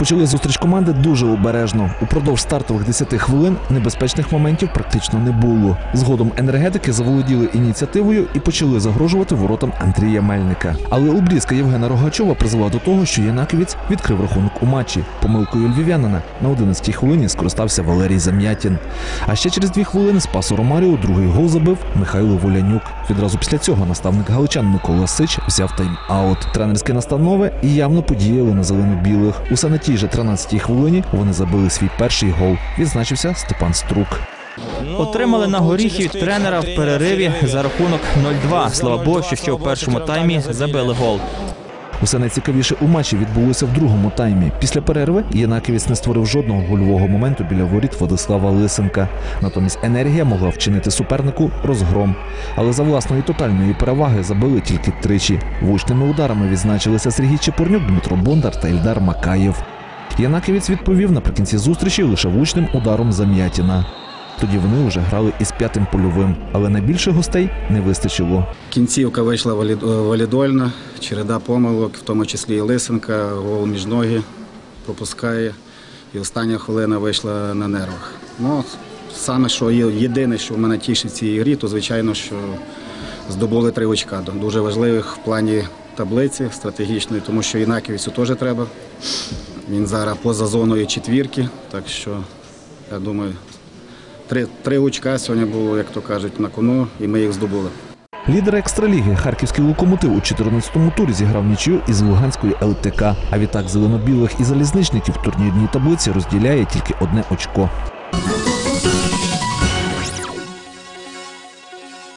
Розпочали зустріч команди дуже обережно. Упродовж стартових 10 хвилин небезпечних моментів практично не було. Згодом енергетики заволоділи ініціативою і почали загрожувати воротам Андрія Мельника. Але обрізка Євгена Рогачова призвела до того, що Янаківець відкрив рахунок у матчі. Помилкою львів'янина на 11-й хвилині скористався Валерій Зам'ятін. А ще через дві хвилини з пасу Ромаріо другий гол забив Михайло Волянюк. Відразу після цього наставник галичан Микола Сич взяв тайм-аут. Тренерські настанови явно подіяли на зелено-білих. Усе на тій же 13-й хвилині вони забили свій перший гол. Відзначився Степан Струк. Отримали на горіхи від тренера в перериві за рахунок 0-2. Слава Богу, що ще в першому таймі забили гол. Усе найцікавіше у матчі відбулося в другому таймі. Після перерви Янаківець не створив жодного гольового моменту біля воріт Владислава Лисенка. Натомість енергія могла вчинити супернику розгром. Але за власної тотальної переваги забили тільки тричі. Влучними ударами відзначилися Сергій Чепурнюк, Дмитро Бондар та Ільдар Макаєв. Янаківець відповів наприкінці зустрічі лише влучним ударом Зам'ятіна. Тоді вони вже грали із п'ятим польовим, але найбільше гостей не вистачило. Кінцівка вийшла е, валідольна, череда помилок, в тому числі і Лисенка, гол між ноги пропускає. І остання хвилина вийшла на нервах. Ну, саме що єдине, що в мене тішить цій грі, то звичайно, що здобули три очка. Дуже важливих в плані таблиці стратегічної, тому що Інаківцю теж треба. Він зараз поза зоною четвірки, так що я думаю, три, три очка сьогодні було, як то кажуть, на кону, і ми їх здобули. Лідер екстраліги харківський локомотив у 14-му турі зіграв нічию із Луганської ЛТК. А відтак зелено-білих і залізничників турнірній таблиці розділяє тільки одне очко.